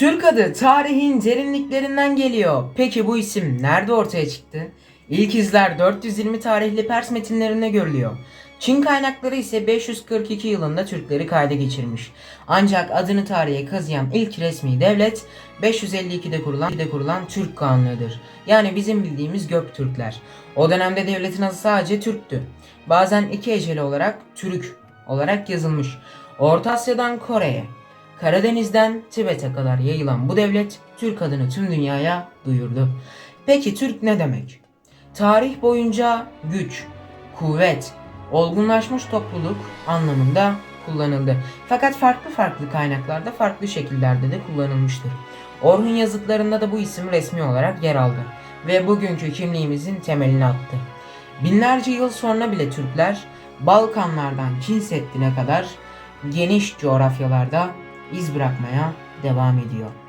Türk adı tarihin derinliklerinden geliyor. Peki bu isim nerede ortaya çıktı? İlk izler 420 tarihli Pers metinlerinde görülüyor. Çin kaynakları ise 542 yılında Türkleri kayda geçirmiş. Ancak adını tarihe kazıyan ilk resmi devlet 552'de kurulan, de kurulan Türk Kanlığı'dır. Yani bizim bildiğimiz Göktürkler. O dönemde devletin adı sadece Türk'tü. Bazen iki eceli olarak Türk olarak yazılmış. Orta Asya'dan Kore'ye, Karadeniz'den Tibet'e kadar yayılan bu devlet Türk adını tüm dünyaya duyurdu. Peki Türk ne demek? Tarih boyunca güç, kuvvet, olgunlaşmış topluluk anlamında kullanıldı. Fakat farklı farklı kaynaklarda farklı şekillerde de kullanılmıştır. Orhun yazıtlarında da bu isim resmi olarak yer aldı ve bugünkü kimliğimizin temelini attı. Binlerce yıl sonra bile Türkler Balkanlardan Çin Seddi'ne kadar geniş coğrafyalarda iz bırakmaya devam ediyor.